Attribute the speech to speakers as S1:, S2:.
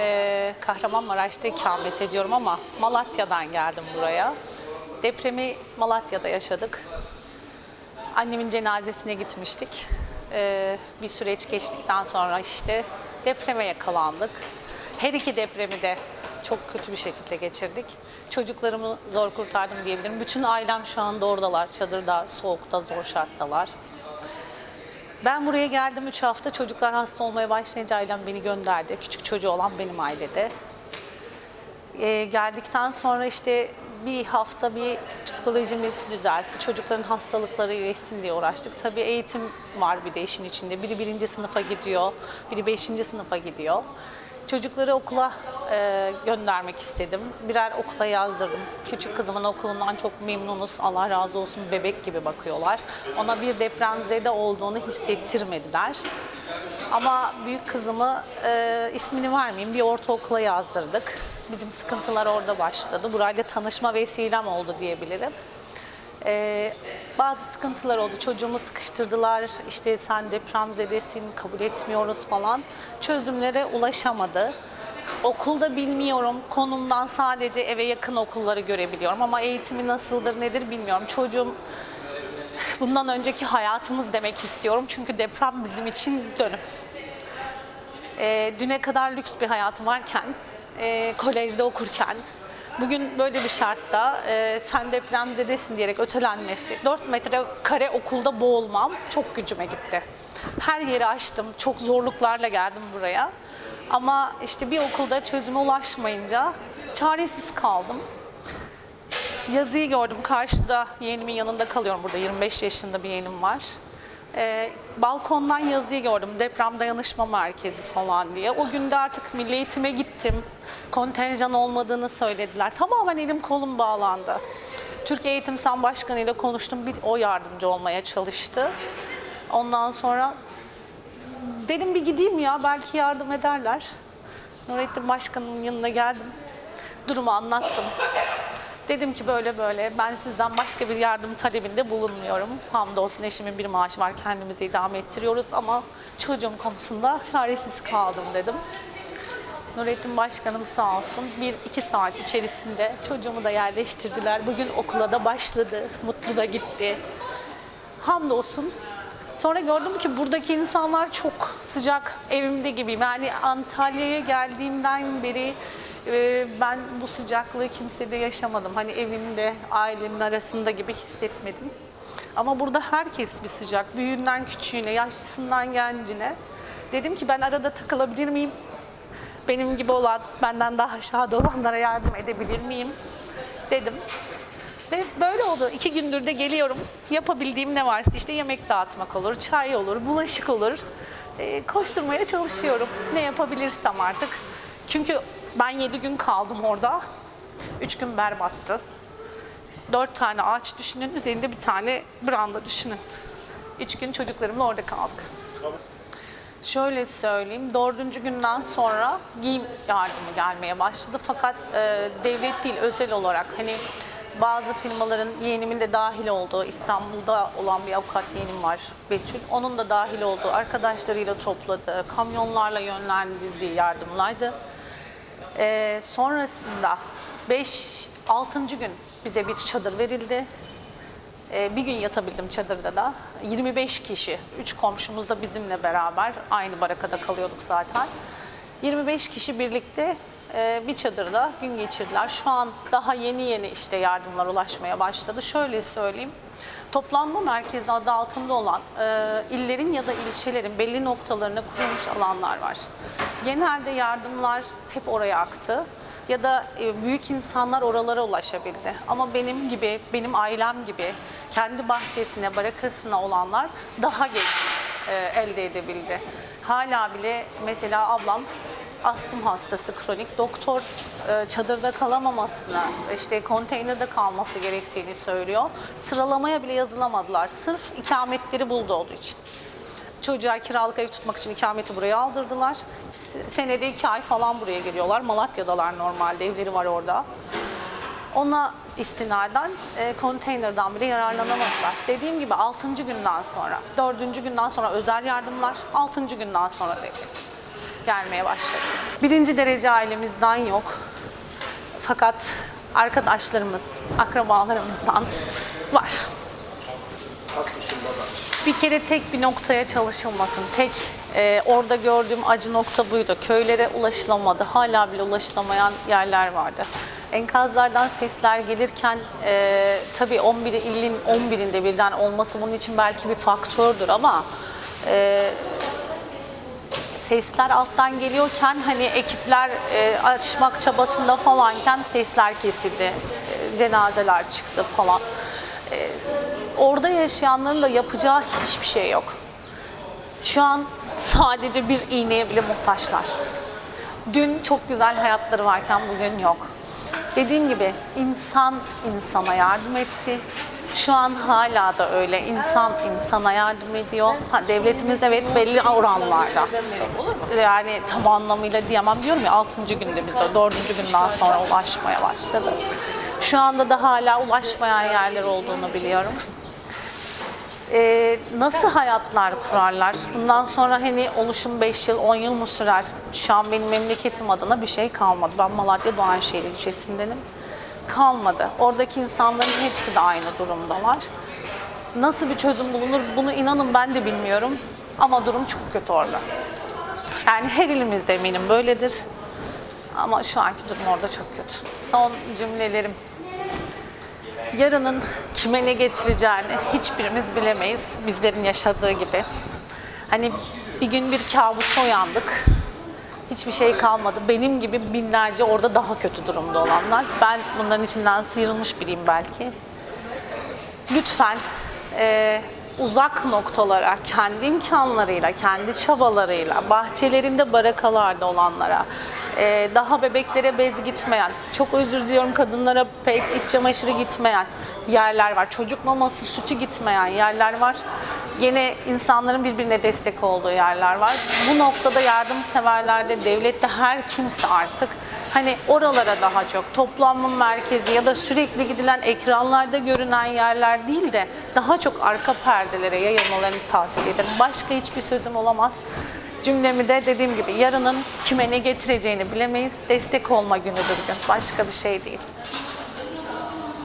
S1: e, Kahramanmaraş'ta ikamet ediyorum ama Malatya'dan geldim buraya. Depremi Malatya'da yaşadık. Annemin cenazesine gitmiştik. E, bir süreç geçtikten sonra işte depreme yakalandık. Her iki depremi de çok kötü bir şekilde geçirdik. Çocuklarımı zor kurtardım diyebilirim. Bütün ailem şu anda oradalar. Çadırda, soğukta, zor şarttalar. Ben buraya geldim 3 hafta. Çocuklar hasta olmaya başlayınca ailem beni gönderdi. Küçük çocuğu olan benim ailede. Ee, geldikten sonra işte bir hafta bir psikolojimiz düzelsin, çocukların hastalıkları iyileşsin diye uğraştık. Tabii eğitim var bir de işin içinde. Biri birinci sınıfa gidiyor, biri beşinci sınıfa gidiyor. Çocukları okula e, göndermek istedim. Birer okula yazdırdım. Küçük kızımın okulundan çok memnunuz. Allah razı olsun bebek gibi bakıyorlar. Ona bir depremzede olduğunu hissettirmediler. Ama büyük kızımı e, ismini vermeyeyim bir ortaokula yazdırdık. Bizim sıkıntılar orada başladı. Burayla tanışma vesilem oldu diyebilirim. E, bazı sıkıntılar oldu. Çocuğumu sıkıştırdılar. İşte sen depremzedesin, kabul etmiyoruz falan. Çözümlere ulaşamadı. Okulda bilmiyorum. Konumdan sadece eve yakın okulları görebiliyorum. Ama eğitimi nasıldır, nedir bilmiyorum. Çocuğum bundan önceki hayatımız demek istiyorum. Çünkü deprem bizim için dönüm. Ee, düne kadar lüks bir hayatım varken, e, kolejde okurken, bugün böyle bir şartta e, sen depremzedesin diyerek ötelenmesi, 4 metre kare okulda boğulmam çok gücüme gitti. Her yeri açtım, çok zorluklarla geldim buraya. Ama işte bir okulda çözüme ulaşmayınca çaresiz kaldım. Yazıyı gördüm karşıda yeğenimin yanında kalıyorum burada 25 yaşında bir yeğenim var. Ee, balkondan yazıyı gördüm deprem dayanışma merkezi falan diye. O günde artık milli eğitime gittim. Kontenjan olmadığını söylediler. Tamamen elim kolum bağlandı. Türkiye Eğitim Sen Başkanı ile konuştum. Bir o yardımcı olmaya çalıştı. Ondan sonra dedim bir gideyim ya belki yardım ederler. Nurettin Başkan'ın yanına geldim. Durumu anlattım. Dedim ki böyle böyle ben sizden başka bir yardım talebinde bulunmuyorum. Hamdolsun eşimin bir maaşı var kendimizi idame ettiriyoruz ama çocuğum konusunda çaresiz kaldım dedim. Nurettin Başkanım sağ olsun bir iki saat içerisinde çocuğumu da yerleştirdiler. Bugün okula da başladı. Mutlu da gitti. Hamdolsun. Sonra gördüm ki buradaki insanlar çok sıcak evimde gibiyim. Yani Antalya'ya geldiğimden beri e, ben bu sıcaklığı kimsede yaşamadım. Hani evimde, ailemin arasında gibi hissetmedim. Ama burada herkes bir sıcak. Büyüğünden küçüğüne, yaşlısından gencine. Dedim ki ben arada takılabilir miyim? Benim gibi olan, benden daha aşağıda olanlara yardım edebilir miyim? Dedim. Ve böyle oldu. İki gündür de geliyorum. Yapabildiğim ne varsa işte yemek dağıtmak olur, çay olur, bulaşık olur. Ee, koşturmaya çalışıyorum. Ne yapabilirsem artık. Çünkü ben yedi gün kaldım orada. Üç gün berbattı. Dört tane ağaç düşünün, üzerinde bir tane branda düşünün. Üç gün çocuklarımla orada kaldık. Şöyle söyleyeyim, dördüncü günden sonra giyim yardımı gelmeye başladı. Fakat e, devlet değil, özel olarak hani bazı firmaların yeğenimin de dahil olduğu, İstanbul'da olan bir avukat yeğenim var Betül. Onun da dahil olduğu, arkadaşlarıyla topladığı, kamyonlarla yönlendirdiği yardımlardı. E, sonrasında 5 6. gün bize bir çadır verildi. Ee, bir gün yatabildim çadırda da. 25 kişi, 3 komşumuz da bizimle beraber aynı barakada kalıyorduk zaten. 25 kişi birlikte e, bir çadırda gün geçirdiler. Şu an daha yeni yeni işte yardımlar ulaşmaya başladı. Şöyle söyleyeyim. Toplanma merkezi adı altında olan e, illerin ya da ilçelerin belli noktalarına kurulmuş alanlar var. Genelde yardımlar hep oraya aktı ya da e, büyük insanlar oralara ulaşabildi. Ama benim gibi, benim ailem gibi kendi bahçesine, barakasına olanlar daha geç e, elde edebildi. Hala bile mesela ablam astım hastası kronik doktor e, çadırda kalamamasını işte konteynerde kalması gerektiğini söylüyor. Sıralamaya bile yazılamadılar. Sırf ikametleri buldu olduğu için. Çocuğa kiralık ev tutmak için ikameti buraya aldırdılar. Senede iki ay falan buraya geliyorlar. Malatya'dalar normalde, evleri var orada. Ona istinaden e, konteynerden bile yararlanamadılar. Dediğim gibi 6. günden sonra, 4. günden sonra özel yardımlar, 6. günden sonra devlet. gelmeye başladı. Birinci derece ailemizden yok. Fakat arkadaşlarımız, akrabalarımızdan var. Bir kere tek bir noktaya çalışılmasın. Tek e, orada gördüğüm acı nokta buydu. Köylere ulaşılamadı. Hala bile ulaşılamayan yerler vardı. Enkazlardan sesler gelirken e, tabii 11 ilin 11'inde birden olması bunun için belki bir faktördür ama e, sesler alttan geliyorken hani ekipler e, açmak çabasında falanken sesler kesildi. E, cenazeler çıktı falan. E, orada yaşayanların da yapacağı hiçbir şey yok. Şu an sadece bir iğneye bile muhtaçlar. Dün çok güzel hayatları varken bugün yok. Dediğim gibi insan insana yardım etti. Şu an hala da öyle. İnsan insana yardım ediyor. Ha, devletimiz evet belli oranlarda. Yani tam anlamıyla diyemem diyorum ya 6. günde biz de 4. günden sonra ulaşmaya başladı. Şu anda da hala ulaşmayan yerler olduğunu biliyorum e, nasıl hayatlar kurarlar? Bundan sonra hani oluşum 5 yıl, 10 yıl mı sürer? Şu an benim memleketim adına bir şey kalmadı. Ben Malatya Doğanşehir ilçesindenim. Kalmadı. Oradaki insanların hepsi de aynı durumdalar. Nasıl bir çözüm bulunur bunu inanın ben de bilmiyorum. Ama durum çok kötü orada. Yani her ilimizde eminim böyledir. Ama şu anki durum orada çok kötü. Son cümlelerim yarının kime ne getireceğini hiçbirimiz bilemeyiz bizlerin yaşadığı gibi. Hani bir gün bir kabusa uyandık. Hiçbir şey kalmadı. Benim gibi binlerce orada daha kötü durumda olanlar. Ben bunların içinden sıyrılmış biriyim belki. Lütfen e, uzak noktalara, kendi imkanlarıyla, kendi çabalarıyla, bahçelerinde barakalarda olanlara, e, daha bebeklere bez gitmeyen, çok özür diliyorum kadınlara pek iç çamaşırı gitmeyen yerler var. Çocuk maması, sütü gitmeyen yerler var. Gene insanların birbirine destek olduğu yerler var. Bu noktada yardımseverlerde, devlette her kimse artık hani oralara daha çok toplanma merkezi ya da sürekli gidilen ekranlarda görünen yerler değil de daha çok arka perdelere yayılmalarını tavsiye ederim. Başka hiçbir sözüm olamaz. Cümlemi de dediğim gibi yarının kime ne getireceğini bilemeyiz. Destek olma günüdür gün. Başka bir şey değil.